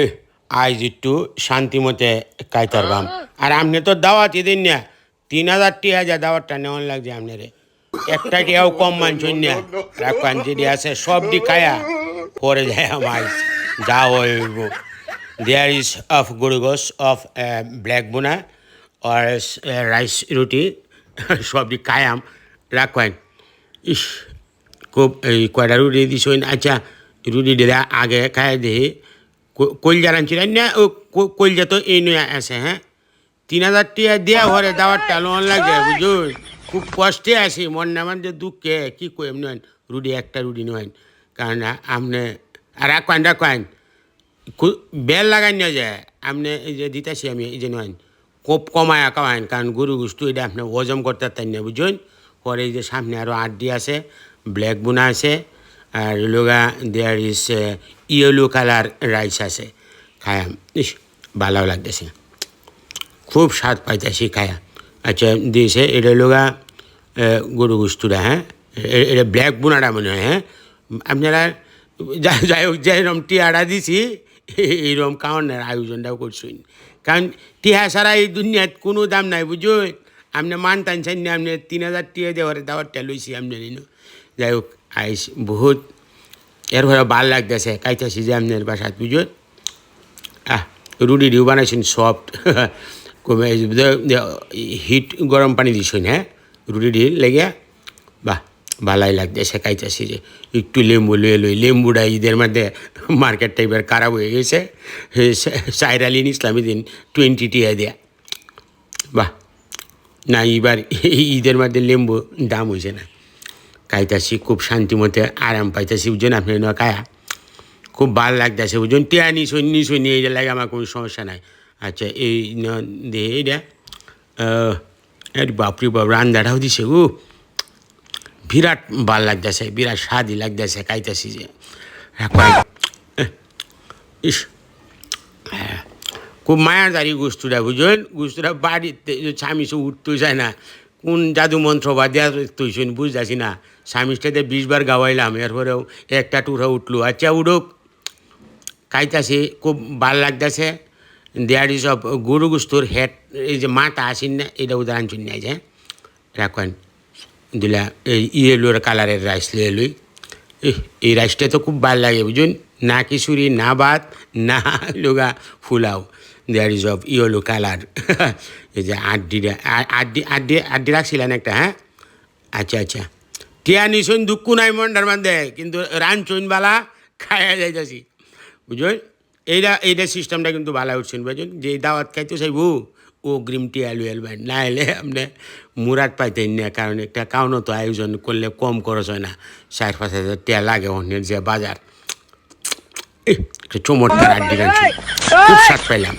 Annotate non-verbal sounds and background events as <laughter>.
এ আজ একটু শান্তি মতে কাইতার বাম আর আপনি তো দাওয়াত দিন না। তিন হাজার টি হাজার দাওয়াতটা নেওয়ান লাগছে আপনারে একটা টিয়াও কম মানছেন না। রাখান যদি আছে, সব দি খায়া। পরে যায় আমার যা হইব। দেয়ার ইজ অফ গুরুগোস অফ ব্ল্যাক বোনা আর রাইস রুটি, সব দি খায়াম রাখান ইস, খুব, এই, কয়টা রুটি দিছ আচ্ছা রুটি দিলে আগে খাই দিই কলজা রাঁধছিলেন না, ও কলজা তো এই নয় আছে হ্যাঁ? তিন হাজার টিয়া দেওয়া ঘরে দাওয়ারটা লোন লাগে বুঝুন খুব কষ্টে আছি, মন নামান যে দুঃখে, কি কইম নয়, রুটি একটা রুটি নয়। কারণ আপনি আর রাখেন রাখেন বেল লাগাই না যায় আপনি এই যে দিতেছি আমি, এই যে নয়, কোপ কমায় কামাইন কারণ গরু গুস্তু এটা আপনি হজম করতে তাই না, বুঝুন? পরে এই যে সামনে আরও আড্ডি আছে, ব্ল্যাক বুনা আছে আর লোগা there is yellow colour rice আছে। খায়াম ইস ভালো লাগতেছে। খুব স্বাদ পাইতেছি খায়া। আচ্ছা দিয়েছে, এটা লোগা গরু গুস্তুরা হ্যাঁ? এটা ব্ল্যাক বুনাটা মনে হয় হ্যাঁ? আপনারা যাই হোক, যেরকম টিয়াটা দিছি এইরকম খাওয়ানোর আয়োজনটাও করছেন। কারণ টিহা ছাড়া এই দুনিয়াত কোনো দাম নাই বুঝুন আপনি মান টানছেন না, আপনি তিন হাজার টিয়া দেওয়ার দাওয়ারটা লইছি আপনি যাই হোক আইস বহুত। এর ঘরে ভালো লাগতেছে, কাইতেছি যে আপনার বাসাত বুঝুন। আহ, রুটি ডিউ বানাইছেন সফট <laughs> কমে হিট গরম পানি দিছেন হ্যাঁ? রুটি ডি লেগে। বাহ, ভালাই লাগতেছে খাইতেছি যে। একটু লেম্বু লুয়ে লই, লেম্বুটা ঈদের মধ্যে <laughs> মার্কেট টাইপের খারাপ হয়ে গেছে। সাইর আলীন ইসলামী দিন টোয়েন্টি টিয়া দেয়া বাহ, না এবার <laughs> ঈদের মধ্যে লেম্বু দাম হয়েছে না। খাইতেছি খুব শান্তি মতে আরাম পাইতেছি বুঝছেন আপনি খায়া খুব ভালো লাগতেছে বুঝুন টিয়া নি সৈন্য সৈন্য এইটা লাগে আমার কোনো সমস্যা নাই। আচ্ছা এই ন দে এইটা বাপরি বাপ রান্দাটাও দিছে ও বিরাট ভালো লাগতেছে বিরাট স্বাদই লাগতেছে খাইতেছি যে। কয় ইস। হ্যাঁ, খুব মায়ার দাঁড়িয়ে গুস্তুটা বুঝলেন গুস্তুটা বাড়িতে স্বামী সে উঠতে যায় না। কোন জাদু মন্ত্র বা দেওয়া তুইছেন বুঝতেছি না। স্বামীটাতে বিশবার গাওয়াইলাম, এরপরেও একটা টুরা উঠল। আচ্ছা উঠুক খাইতেছি, খুব ভালো লাগতেছে। দেয়ার ইজ অফ গরু গুস্তুর হেড এই যে মাথা আসেন না, এটা উদাহরণ চুন নিয়ে যায় রাখেন। দিলা, এই ইয়েলোর কালারের রাইস লিয়ে লই। এই রাইসটা তো খুব ভালো লাগে, বুঝুন। না কিশোরী না বাত না লোগা ফুলাও there is of yellow colour এই যে আড্ডি আড্ডি আড্ডি রাখছিলেন একটা হ্যাঁ? আচ্ছা আচ্ছা। টিয়া নিশুন দুঃখ নাই মন্ডার মধ্যে কিন্তু রানচুন বালা খাইয়া যাইতেছি। বুঝলেন? এইটা এইটা সিস্টেমটা কিন্তু ভালো উঠছেন বুঝছেন যে দাওয়াত খাইতে চাইব, ও গ্রিম টি আলু এলবেন না এলে আপনি মুরাদ পাইতেন না, কারণ একটা কাউনো তো আয়োজন করলে কম খরচ হয় না। চার পাঁচ হাজার টিয়া লাগে অন্যের যে বাজার। একটা চমৎকার আড্ডি রাখছি খুব স্বাদ পাইলাম।